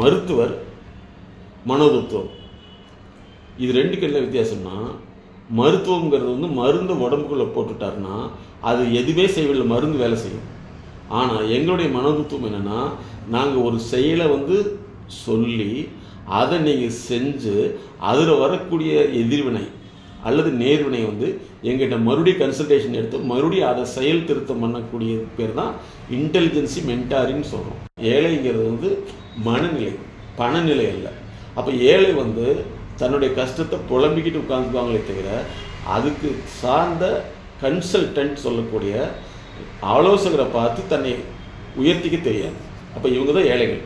மருத்துவர் மனோதத்துவம். இது ரெண்டுக்கு என்ன வித்தியாசம்னா மருத்துவங்கிறது வந்து மருந்து உடம்புக்குள்ளே போட்டுட்டாருன்னா அது எதுவே செய்யவில்லை மருந்து வேலை செய்யும். ஆனால் எங்களுடைய மனோதத்துவம் என்னென்னா நாங்கள் ஒரு செயலை வந்து சொல்லி அதை நீங்கள் செஞ்சு அதில் வரக்கூடிய எதிர்வினை அல்லது நேர்வினை வந்து எங்கிட்ட மறுபடியும் கன்சல்டேஷன் எடுத்து மறுபடியும் அதை செயல் திருத்தம் பண்ணக்கூடிய பேர் தான் இன்டெலிஜென்சி மென்டாரின்னு சொல்கிறோம் ஏழைங்கிறது வந்து மனநிலை பணநிலை அல்ல. அப்போ ஏழை வந்து தன்னுடைய கஷ்டத்தை புலம்பிக்கிட்டு உட்காந்துக்குவாங்களே தவிர அதுக்கு சார்ந்த கன்சல்டன்ட் சொல்லக்கூடிய ஆலோசகரை பார்த்து தன்னை உயர்த்திக்க தெரியாது. அப்போ இவங்க தான் ஏழைகள்.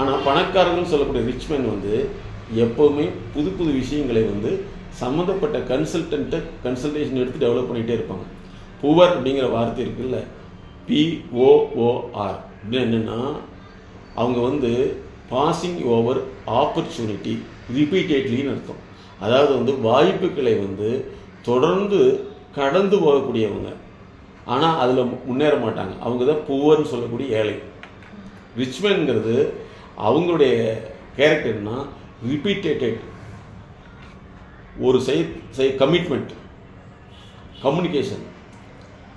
ஆனால் பணக்காரர்கள் சொல்லக்கூடிய ரிச்மேன் வந்து எப்போவுமே புது புது விஷயங்களை வந்து சம்மந்தப்பட்ட கன்சல்டண்ட்டை கன்சல்டேஷன் எடுத்து டெவலப் பண்ணிகிட்டே இருப்பாங்க. புவர் அப்படிங்கிற வார்த்தை இருக்குல்ல? பிஓஓஆர் அப்படின்னு என்னென்னா அவங்க வந்து பாசிங் ஓவர் ஆப்பர்ச்சுனிட்டி ரிப்பீட்டட்லின்னு அர்த்தம். அதாவது வந்து வாய்ப்புகளை வந்து தொடர்ந்து கடந்து போகக்கூடியவங்க. ஆனால் அதில் முன்னேற மாட்டாங்க. அவங்க தான் புவர்னு சொல்லக்கூடிய ஏழை. ரிச்மேன்ங்கிறது அவங்களுடைய கேரக்டர்னால் ரிப்பீட்டேட்டட் ஒரு செய் செய் கமிட்மெண்ட் கம்யூனிகேஷன்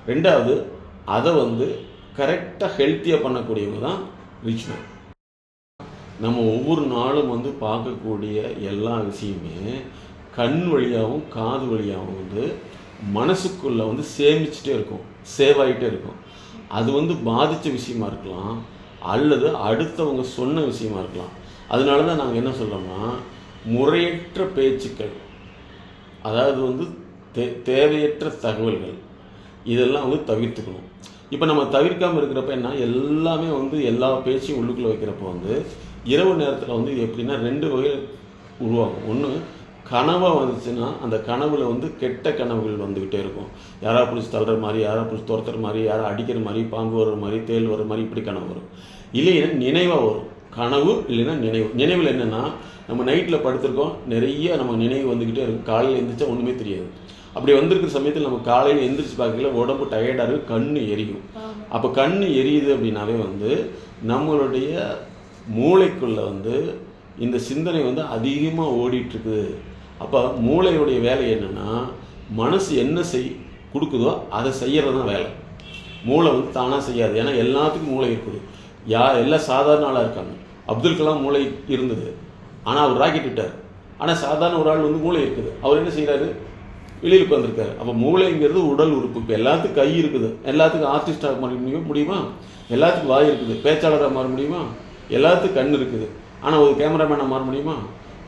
ரெண்டாவது அதை வந்து கரெக்டாக ஹெல்த்தியாக பண்ணக்கூடியவங்க தான் ரிச்மேன் நம்ம ஒவ்வொரு நாளும் வந்து பார்க்கக்கூடிய எல்லா விஷயமே கண் வழியாகவும் காது வழியாகவும் வந்து மனசுக்குள்ளே வந்து சேமிச்சுட்டே இருக்கும் சேவ் ஆகிட்டே இருக்கும். அது வந்து பாதித்த விஷயமா இருக்கலாம் அல்லது அடுத்தவங்க சொன்ன விஷயமா இருக்கலாம். அதனால தான் நாங்கள் என்ன சொல்கிறோம்னா முறையற்ற பேச்சுக்கள் அதாவது வந்து தே தேவையற்ற தகவல்கள். இதெல்லாம் வந்து தவிர்த்துக்கணும். இப்போ நம்ம தவிர்க்காமல் இருக்கிறப்ப என்ன எல்லாமே வந்து எல்லா பேச்சையும் உள்ளுக்குள்ளே வைக்கிறப்போ வந்து இரவு நேரத்தில் வந்து எப்படின்னா ரெண்டு வகையில் உருவாகும். ஒன்று கனவாக வந்துச்சுன்னா அந்த கனவில் வந்து கெட்ட கனவுகள் வந்துக்கிட்டே இருக்கும். யாரா பிடிச்சி தள்ளுற மாதிரி யாரா பிடிச்சி துரத்துற மாதிரி யாரா அடிக்கிற மாதிரி பாம்பு வர்ற மாதிரி தேள் வர்ற மாதிரி இப்படி கனவு வரும். இல்லைன்னா நினைவாக வரும். கனவு இல்லைன்னா நினைவு. நினைவில் என்னென்னா நம்ம நைட்டில் படுத்திருக்கோம் நிறைய நம்ம நினைவு வந்துக்கிட்டே இருக்கும். காலையில் எந்திரிச்சா ஒன்றுமே தெரியாது. அப்படி வந்திருக்கிற சமயத்தில் நம்ம காலையில் எந்திரிச்சு பார்க்கல உடம்பு டயர்டாக இருக்கும் கண் எரியும். அப்போ கண் எரியுது அப்படின்னாவே வந்து நம்மளுடைய மூளைக்குள்ளே வந்து இந்த சிந்தனை வந்து அதிகமாக ஓடிட்டுருக்குது. அப்போ மூளையுடைய வேலை என்னென்னா மனசு என்ன செய் கொடுக்குதோ அதை செய்கிறது தான் வேலை. மூளை வந்து தானாக செய்யாது. ஏன்னா எல்லாத்துக்கும் மூளை இருக்குது. யா எல்லாம் சாதாரண ஆளாக இருக்காங்க. அப்துல் கலாம் மூளை இருந்தது. ஆனால் அவர் ராக்கெட் விட்டார். ஆனால் சாதாரண ஒரு ஆள் வந்து மூளை இருக்குது. அவர் என்ன செய்கிறாரு வெளியில் உட்காந்துருக்காரு அப்போ மூளைங்கிறது உடல் உறுப்பு. இப்போ எல்லாத்துக்கும் கை இருக்குது. எல்லாத்துக்கும் ஆர்டிஸ்டாக மாற முடியும் முடியுமா? எல்லாத்துக்கும் வாய் இருக்குது. பேச்சாளராக மாற முடியுமா? எல்லாத்துக்கும் கண் இருக்குது. ஆனால் ஒரு கேமராமேனாக மாற முடியுமா?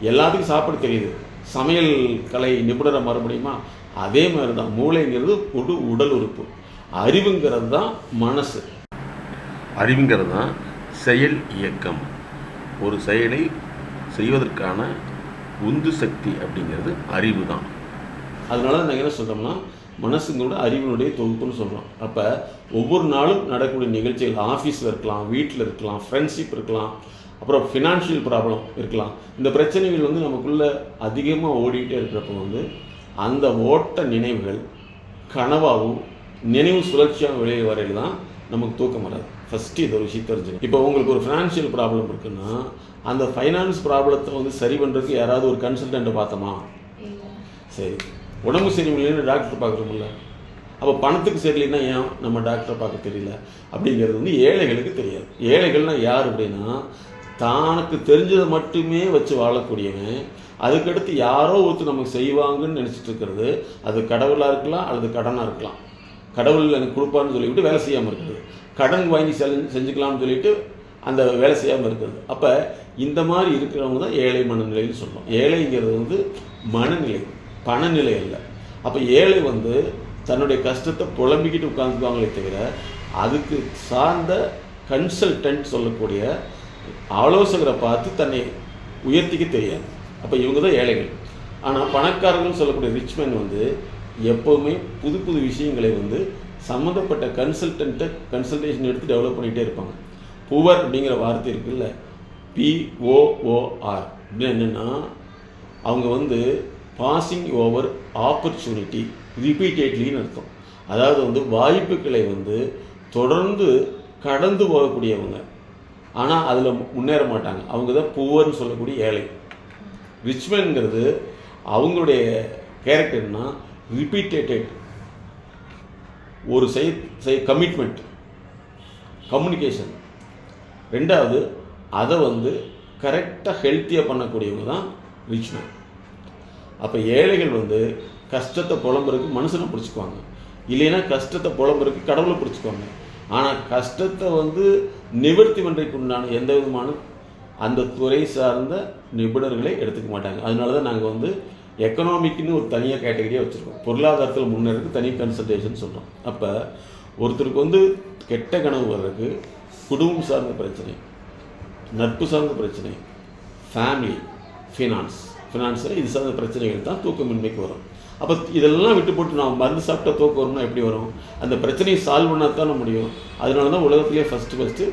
எல்லாத்துக்கும் சாப்பாடு தெரியுது. சமையல் கலை நிபுணராக மாற முடியுமா? அதே மாதிரி தான் மூளைங்கிறது ஒரு உடல் உறுப்பு. அறிவுங்கிறது தான் மனசு. அறிவுங்கிறது தான் செயல் இயக்கம். ஒரு செயலை செய்வதற்கான உந்து சக்தி அப்படிங்கிறது அறிவு தான். அதனால நாங்கள் என்ன சொல்கிறோம்னா மனசுங்களோட அறிவினுடைய தொகுப்புன்னு சொல்கிறோம் அப்போ ஒவ்வொரு நாளும் நடக்கக்கூடிய நிகழ்ச்சிகள் ஆஃபீஸில் இருக்கலாம் வீட்டில் இருக்கலாம் ஃப்ரெண்ட்ஷிப் இருக்கலாம் அப்புறம் ஃபினான்ஷியல் ப்ராப்ளம் இருக்கலாம். இந்த பிரச்சனைகள் வந்து நமக்குள்ளே அதிகமாக ஓடிக்கிட்டே இருக்கிறப்ப வந்து அந்த ஓட்ட நினைவுகள் கனவாகவும் நினைவு சுழற்சியாக விளைய வரையில் தான் நமக்கு தூக்கம் வராது. ஃபஸ்ட்டு இது ஒரு விஷயம் தெரிஞ்சுக்கணும் இப்போ உங்களுக்கு ஒரு ஃபினான்ஷியல் ப்ராப்ளம் இருக்குன்னா அந்த ஃபைனான்ஸ் ப்ராப்ளத்தை வந்து சரி பண்ணுறதுக்கு யாராவது ஒரு கன்சல்டண்ட்டை பார்த்தோமா? சரி. உடம்பு சரியில்லைன்னு டாக்டர் பார்க்குறோம்ல. அப்போ பணத்துக்கு சரியில்லைன்னா ஏன் நம்ம டாக்டரை பார்க்க தெரியல? அப்படிங்கிறது வந்து ஏழைகளுக்கு தெரியாது. ஏழைகள்னால் யார் அப்படின்னா தானுக்கு தெரிஞ்சதை மட்டுமே வச்சு வாழக்கூடியவன் அதுக்கடுத்து யாரோ ஒருத்தர் நமக்கு செய்வாங்கன்னு நினச்சிட்டு இருக்கிறது அது கடவுளாக இருக்கலாம் அல்லது கடனாக இருக்கலாம். கடவுள் எனக்கு கொடுப்பான்னு சொல்லிவிட்டு வேலை செய்யாமல் இருக்கிறது கடன் வாங்கி செல் செஞ்சுக்கலாம்னு சொல்லிட்டு அந்த வேலை செய்யாமல் இருக்கிறது அப்போ இந்த மாதிரி இருக்கிறவங்க தான் ஏழை மனநிலைன்னு சொல்லுவோம் ஏழைங்கிறது வந்து மனநிலை பணநிலை இல்லை அப்போ ஏழை வந்து தன்னுடைய கஷ்டத்தை புலம்பிக்கிட்டு உட்காந்துக்குவாங்களே தவிர அதுக்கு சார்ந்த கன்சல்டன்ட் சொல்லக்கூடிய ஆலோசகரை பார்த்து தன்னை உயர்த்திக்க தெரியாது. அப்போ இவங்க தான் ஏழைகள். ஆனால் பணக்காரர்கள் சொல்லக்கூடிய ரிச்மேன் வந்து எப்போவுமே புது புது விஷயங்களை வந்து சம்மந்தப்பட்ட கன்சல்டண்ட்டை கன்சல்டேஷன் எடுத்து டெவலப் பண்ணிகிட்டே இருப்பாங்க. புவர் அப்படிங்கிற வார்த்தை இருக்குல்ல? பிஓஓஆர் அப்படின்னு என்னென்னா அவங்க வந்து பாசிங் ஓவர் ஆப்பர்ச்சுனிட்டி ரிப்பீட்டட்லின்னு அர்த்தம். அதாவது வந்து வாய்ப்புகளை வந்து தொடர்ந்து கடந்து போகக்கூடியவங்க. ஆனால் அதில் முன்னேற மாட்டாங்க. அவங்க தான் புவர்னு சொல்லக்கூடிய ஏழை. ரிச்மேன்ங்கிறது அவங்களுடைய கேரக்டர்னால் ரிப்பீட்டேட்டட் ஒரு செய் செய் கமிட்மெண்ட் கம்யூனிகேஷன் ரெண்டாவது அதை வந்து கரெக்டாக ஹெல்த்தியாக பண்ணக்கூடியவங்க தான் ரிச்மேன் அப்போ ஏழைகள் வந்து கஷ்டத்தை புலம்புறதுக்கு மனுஷனை பிடிச்சிக்குவாங்க. இல்லைன்னா கஷ்டத்தை புலம்புறதுக்கு கடவுளை பிடிச்சிக்குவாங்க. ஆனால் கஷ்டத்தை வந்து நிவர்த்தி பண்ணுறதுக்கு உண்டான எந்த விதமான அந்த துறை சார்ந்த நிபுணர்களை எடுத்துக்க மாட்டாங்க. அதனால தான் நாங்கள் வந்து எக்கனாமிக்னு ஒரு தனியாக கேட்டகரியாக வச்சுருக்கோம். பொருளாதாரத்தில் முன்னேறதுக்கு தனி கன்சல்டேஷன் சொல்கிறோம் அப்போ ஒருத்தருக்கு வந்து கெட்ட கனவு வர்றதுக்கு குடும்பம் சார்ந்த பிரச்சனை நட்பு சார்ந்த பிரச்சனை ஃபேமிலி ஃபினான்ஸ் ஃபினான்ஸில் இது சார்ந்த பிரச்சனைகள் தான் தூக்கமின்மைக்கு வரும். அப்போ இதெல்லாம் விட்டு போட்டு நான் மருந்து சாப்பிட்டா தூக்கம் வரும்னா எப்படி வரும்? அந்த பிரச்சனையை சால்வ் பண்ணால் தானே முடியும். அதனால தான் உலகத்திலேயே ஃபஸ்ட்டு ஃபஸ்ட்டு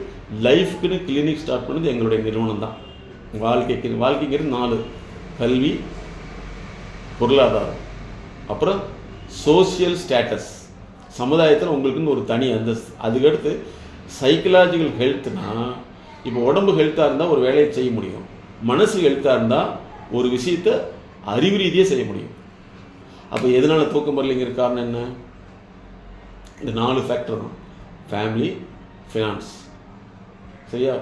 லைஃப்க்குன்னு கிளினிக் ஸ்டார்ட் பண்ணது எங்களுடைய நிறுவனம் தான். வாழ்க்கைக்கு வாழ்க்கைங்கிறது நாலு. கல்வி பொருளாதாரம். அப்புறம் சோஷியல் ஸ்டேட்டஸ் சமுதாயத்தில் உங்களுக்குன்னு ஒரு தனி அந்தஸ்து. அதுக்கடுத்து சைக்கலாஜிக்கல் ஹெல்த்னா இப்போ உடம்பு ஹெல்த்தாக இருந்தால் ஒரு வேலையை செய்ய முடியும். மனசு ஹெல்த்தாக இருந்தால் ஒரு விஷயத்தை அறிவு ரீதியாக செய்ய முடியும். அப்போ எதனால் தூக்கம் வரலைங்கிற காரணம் என்ன? இந்த நாலு ஃபேக்டர் தான். ஃபேமிலி ஃபினான்ஸ் சரியா?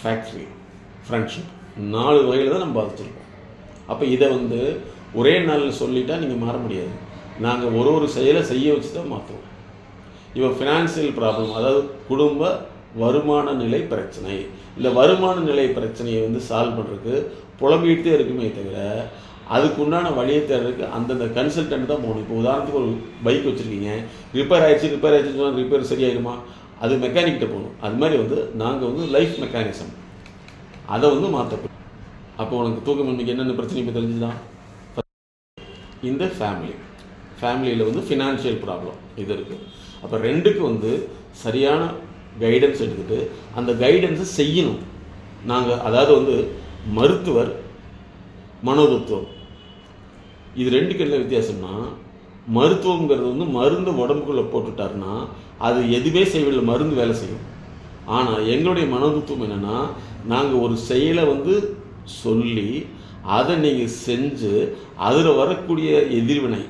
ஃபேக்ட்ரி ஃப்ரெண்ட்ஷிப் நாலு வகையில் தான் நம்ம பாதிச்சிருக்கோம். அப்போ இதை வந்து ஒரே நாளில் சொல்லிட்டா நீங்கள் மாற முடியாது. நாங்கள் ஒரு ஒரு செயலை செய்ய வச்சு தான் மாற்றுவோம் இப்போ ஃபினான்சியல் ப்ராப்ளம் அதாவது குடும்ப வருமான நிலை பிரச்சனை. இந்த வருமான நிலை பிரச்சனையை வந்து சால்வ் பண்ணுறதுக்கு புலம்பிகிட்டே இருக்குமே தவிர அதுக்கு உண்டான வழியை தேடுறதுக்கு அந்தந்த கன்சல்டன்ட் தான் போகணும். இப்போ உதாரணத்துக்கு ஒரு பைக் வச்சுருக்கீங்க. ரிப்பேர் ஆயிடுச்சு ரிப்பேர் ஆயிடுச்சுன்னு சொன்னால் ரிப்பேர் சரியாயிருமா? அது மெக்கானிக்கிட்ட போகணும். அது மாதிரி வந்து நாங்கள் வந்து லைஃப் மெக்கானிசம் அதை வந்து மாற்றப்படும் அப்போ உனக்கு தூக்கம் இன்னைக்கு என்னென்ன பிரச்சனை இப்போ தெரிஞ்சுதான் இந்த ஃபேமிலி ஃபேமிலியில் வந்து ஃபினான்ஷியல் ப்ராப்ளம் இது இருக்குது அப்போ ரெண்டுக்கு வந்து சரியான கைடன்ஸ் எடுத்துகிட்டு அந்த கைடன்ஸை செய்யணும். நாங்கள் அதாவது வந்து மருத்துவர் மனோதத்துவம். இது ரெண்டுக்கு என்ன வித்தியாசம்னா மருத்துவங்கிறது வந்து மருந்து உடம்புக்குள்ளே போட்டுட்டாருன்னா அது எதுவுமே செய்யவில்லை மருந்து வேலை செய்யும். ஆனால் எங்களுடைய மனோதத்துவம் என்னென்னா நாங்கள் ஒரு செயலை வந்து சொல்லி அதை நீங்கள் செஞ்சு அதில் வரக்கூடிய எதிர்வினை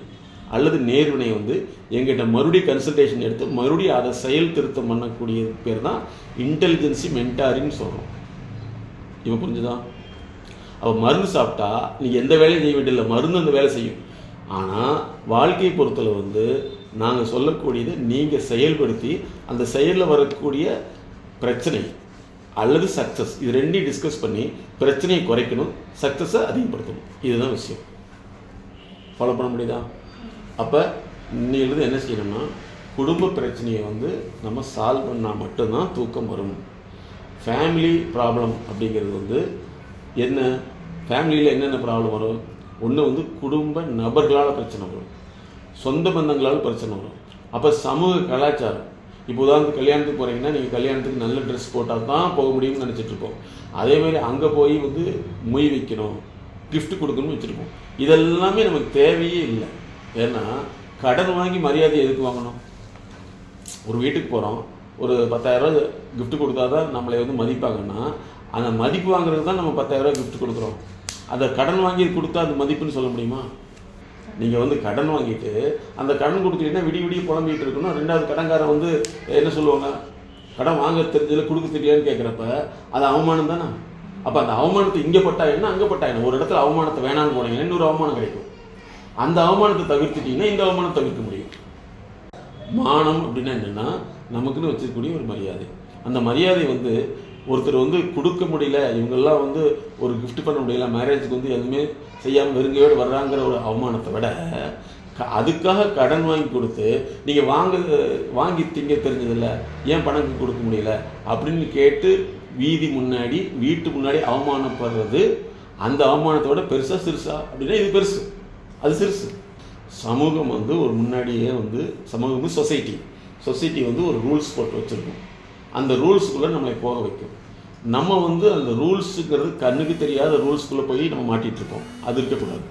அல்லது நேர்வினை வந்து எங்கிட்ட மறுபடியும் கன்சல்டேஷன் எடுத்து மறுபடியும் அதை செயல் திருத்தம் பண்ணக்கூடிய பேர் தான் இன்டெலிஜென்சி மென்டாரின்னு சொல்கிறோம் இப்போ புரிஞ்சுதான் அப்போ மருந்து சாப்பிட்டா நீங்கள் எந்த வேலையும் செய்ய வேண்டியதில்லை மருந்து அந்த வேலை செய்யும். ஆனால் வாழ்க்கையை பொறுத்தல வந்து நாங்கள் சொல்லக்கூடியது நீங்கள் செயல்படுத்தி அந்த செயலில் வரக்கூடிய பிரச்சனை அல்லது சக்ஸஸ் இது ரெண்டையும் டிஸ்கஸ் பண்ணி பிரச்சனையை குறைக்கணும் சக்ஸஸை அதிகப்படுத்தணும். இதுதான் விஷயம். ஃபாலோ பண்ண முடியுதா? அப்போ இன்னிலிருந்து என்ன செய்யணும்னா குடும்ப பிரச்சனையை வந்து நம்ம சால்வ் பண்ணால் மட்டும்தான் தூக்கம் வரும். ஃபேமிலி ப்ராப்ளம் அப்படிங்கிறது வந்து என்ன? ஃபேமிலியில் என்னென்ன ப்ராப்ளம் வரும்? ஒன்று வந்து குடும்ப நபர்களால் பிரச்சனை வரும். சொந்த பந்தங்களால் பிரச்சனை வரும். அப்போ சமூக கலாச்சாரம் இப்போ உதாரணத்துக்கு கல்யாணத்துக்கு போகிறீங்கன்னா நீங்கள் கல்யாணத்துக்கு நல்ல ட்ரெஸ் போட்டால் தான் போக முடியும்னு நினச்சிட்ருப்போம். அதேமாதிரி அதே மாதிரி அங்கே போய் வந்து மொய் வைக்கணும் கிஃப்ட் கொடுக்கணும்னு வச்சுருப்போம். இதெல்லாமே நமக்கு தேவையே இல்லை. ஏன்னா கடன் வாங்கி மரியாதை எதுக்கு வாங்கணும்? ஒரு வீட்டுக்கு போகிறோம் ஒரு பத்தாயிரரூவா கிஃப்ட் கொடுத்தா தான் நம்மளை வந்து மதிப்பாங்கன்னா அந்த மதிப்பு வாங்குறதுக்கு தான் நம்ம பத்தாயிரரூவா கிஃப்ட் கொடுக்குறோம். அதை கடன் வாங்கி கொடுத்தா அது மதிப்புன்னு சொல்ல முடியுமா? நீங்கள் வந்து கடன் வாங்கிட்டு அந்த கடன் கொடுக்கலன்னா விடிய விடிய புலம்பிகிட்டு இருக்கணும். ரெண்டாவது கடன்காரன் வந்து என்ன சொல்லுவாங்க? கடன் வாங்க தெரிஞ்சதில் கொடுக்க தெரியாதுன்னு கேட்குறப்ப அது அவமானம் தானே? அப்போ அந்த அவமானத்தை இங்கே பட்டா என்ன அங்கே பட்டா என்ன? ஒரு இடத்துல அவமானத்தை வேணான்னு போனீங்கன்னா இன்னொரு அவமானம் கிடைக்கும். அந்த அவமானத்தை தவிர்த்துட்டிங்கன்னா இந்த அவமானத்தை தவிர்க்க முடியும். மானம் அப்படின்னா என்னென்னா நமக்குன்னு வச்சிருக்கக்கூடிய ஒரு மரியாதை. அந்த மரியாதை வந்து ஒருத்தர் வந்து கொடுக்க முடியல இவங்கெல்லாம் வந்து ஒரு கிஃப்ட் பண்ண முடியல மேரேஜுக்கு வந்து எதுவுமே செய்யாமல் வெறுங்கையோடு வர்றாங்கிற ஒரு அவமானத்தை விட க- அதுக்காக கடன் வாங்கி கொடுத்து நீங்கள் வாங்க வாங்கி திங்க தெரிஞ்சதில்ல ஏன் பணம் கொடுக்க முடியல அப்படின்னு கேட்டு வீதி முன்னாடி வீட்டு முன்னாடி அவமானப்படுறது அந்த அவமானத்தோட பெருசாக சிறுசா அப்படின்னா இது பெருசு. அது சிறுசு. சமூகம் வந்து ஒரு முன்னாடியே வந்து சமூகம் சொசைட்டி சொசைட்டி வந்து ஒரு ரூல்ஸ் போட்டு வச்சுருக்கும். அந்த ரூல்ஸுக்குள்ளே நம்மளை போக வைக்கும். நம்ம வந்து அந்த ரூல்ஸுங்கிறது கண்ணுக்கு தெரியாத ரூல்ஸ்குள்ளே போய் நம்ம மாட்டிகிட்ருப்போம் அது இருக்கக்கூடாது.